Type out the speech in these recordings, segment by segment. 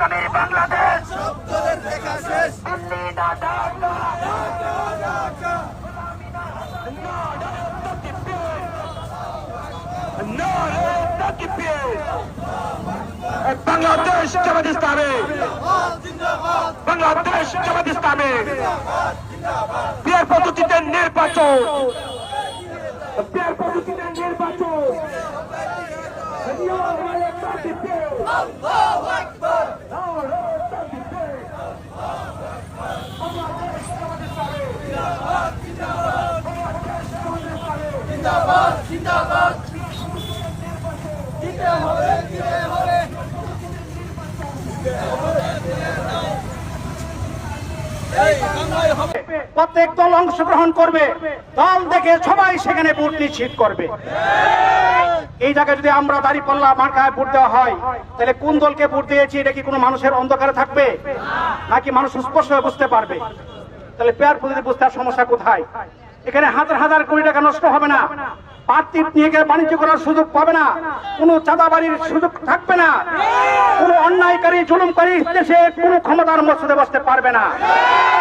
পাকিস্তানি বাংলাদেশ। বাংলাদেশ জামাত ইসলামী বাংলাদেশ জামাত ইসলামী বিয়ের পদ্ধতিতে নির্বাচন। বিয়ের পদ্ধতিতে নির্বাচন। জিন্দাবাদ জিন্দাবাদ। হবে হবে। প্রত্যেক দল অংশগ্রহণ করবে। দল দেখে সবাই সেখানে ভোট নিশ্চিত করবে। এই জায়গায় যদি আমরা দাঁড়িয়ে পাল্লা মার্কায় ভোট দেওয়া হয়, তাহলে কোন দলকে ভোট দিয়েছি, এটা কি কোনো মানুষের অন্ধকারে থাকবে? নাকি মানুষ স্পষ্ট হয়ে বুঝতে পারবে? তাহলে পেয়ার পদ্ধতি বুঝতে সমস্যা কোথায়? এখানে হাজার হাজার কোটি টাকা নষ্ট হবে না। পার্টির নিয়ে বাণিজ্য করার সুযোগ পাবে না। কোনো চাঁদাবাড়ির সুযোগ থাকবে না। কোনো অন্যায়কারী, জুলুমকারী দেশে কোনো ক্ষমতার মসজিদে বসতে পারবে না।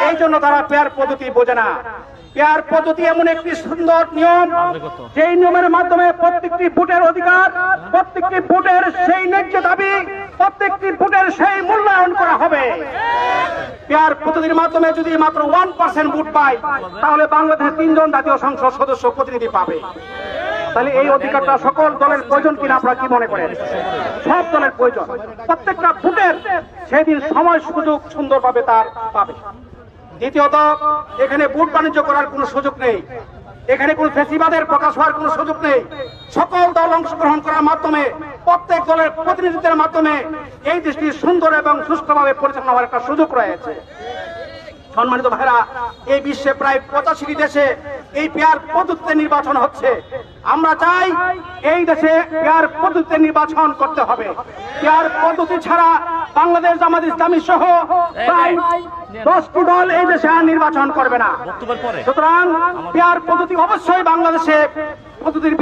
এই জন্য তারা পেয়ার পদ্ধতি বোঝে না। পেয়ার পদ্ধতি এমন একটি সুন্দর নিয়ম, যেই নিয়মের মাধ্যমে প্রত্যেকটি ভোটের অধিকার, প্রত্যেকটি ভোটের সেই ন্যায্য দাবি, প্রত্যেকটি ভোটের সেই মূল্যায়ন করা হবে। পেয়ার প্রতিনিধির মাধ্যমে যদি মাত্র ওয়ান পার্সেন্ট ভোট পায়, তাহলে বাংলাদেশের তিনজন জাতীয় সংসদ সদস্য প্রতিনিধি পাবে। তাহলে এই অধিকারটা সকল দলের প্রয়োজন কিনা আপনারা কি মনে করেন? সব দলের প্রয়োজন। প্রত্যেকটা ভোটের সেদিন সময় সুযোগ সুন্দরভাবে তার পাবে। দ্বিতীয়ত, এখানে ভোট বাণিজ্য করার কোনো সুযোগ নেই। এখানে কোন ফেসিবাদের প্রকাশ হওয়ার কোনো সুযোগ নেই। সকল দল অংশগ্রহণ করার মাধ্যমে, প্রত্যেক দলের প্রতিনিধিত্বের মাধ্যমে এই দেশটি সুন্দর এবং সুষ্ঠুভাবে পরিচালনা হওয়ার একটা সুযোগ রয়েছে। সম্মানিত ভাইরা এই বিশ্বে প্রায় পঁচাশিটি দেশে এই পেয়ার পদ্ধতিতে নির্বাচন হচ্ছে। আমরা চাই এই দেশে পেয়ার পদ্ধতিতে নির্বাচন করতে হবে। পেয়ার পদ্ধতি ছাড়া বাংলাদেশ জামাত ইসলামী সহ প্রায় দশটি দল এই দেশে আর নির্বাচন করবে না। সুতরাং পেয়ার পদ্ধতি অবশ্যই বাংলাদেশে পদ্ধতির